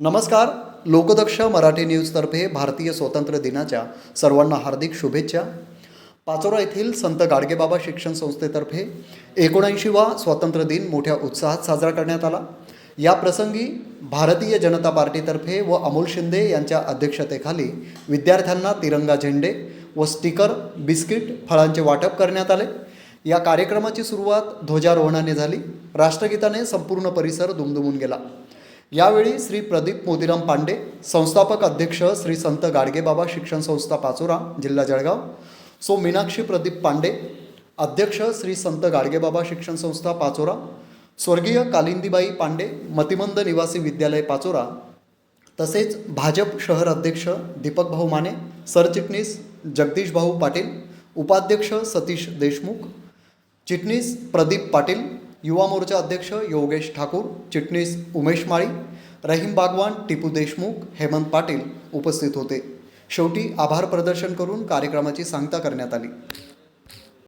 नमस्कार. लोकदक्ष मराठी न्यूजतर्फे भारतीय स्वातंत्र्य दिनाच्या सर्वांना हार्दिक शुभेच्छा. पाचोरा येथील संत गाडगेबाबा शिक्षण संस्थेतर्फे एकोणऐंशीवा स्वातंत्र्य दिन मोठ्या उत्साहात साजरा करण्यात आला. या प्रसंगी भारतीय जनता पार्टीतर्फे व अमोल शिंदे यांच्या अध्यक्षतेखाली विद्यार्थ्यांना तिरंगा झेंडे व स्टिकर बिस्किट फळांचे वाटप करण्यात आले. या कार्यक्रमाची सुरुवात ध्वजारोहणाने झाली. राष्ट्रगीताने संपूर्ण परिसर दुमदुमून गेला. यावेळी श्री प्रदीप मोदीराम पांडे संस्थापक अध्यक्ष श्री संत गाडगेबाबा शिक्षण संस्था पाचोरा जिल्हा जळगाव. सो मीनाक्षी प्रदीप पांडे अध्यक्ष श्री संत गाडगेबाबा शिक्षण संस्था पाचोरा. स्वर्गीय कालिंदीबाई पांडे मतिमंद निवासी विद्यालय पाचोरा. तसेच भाजप शहर अध्यक्ष दीपक भाऊ माने सरचिटणीस जगदीश भाऊ पाटील उपाध्यक्ष सतीश देशमुख चिटणीस प्रदीप पाटील युवा मोर्चा अध्यक्ष योगेश ठाकूर चिटणीस उमेश माळी रहीम बागवान टिपू देशमुख हेमंत पाटील उपस्थित होते. शेवटी आभार प्रदर्शन करून कार्यक्रमाची सांगता करण्यात आली.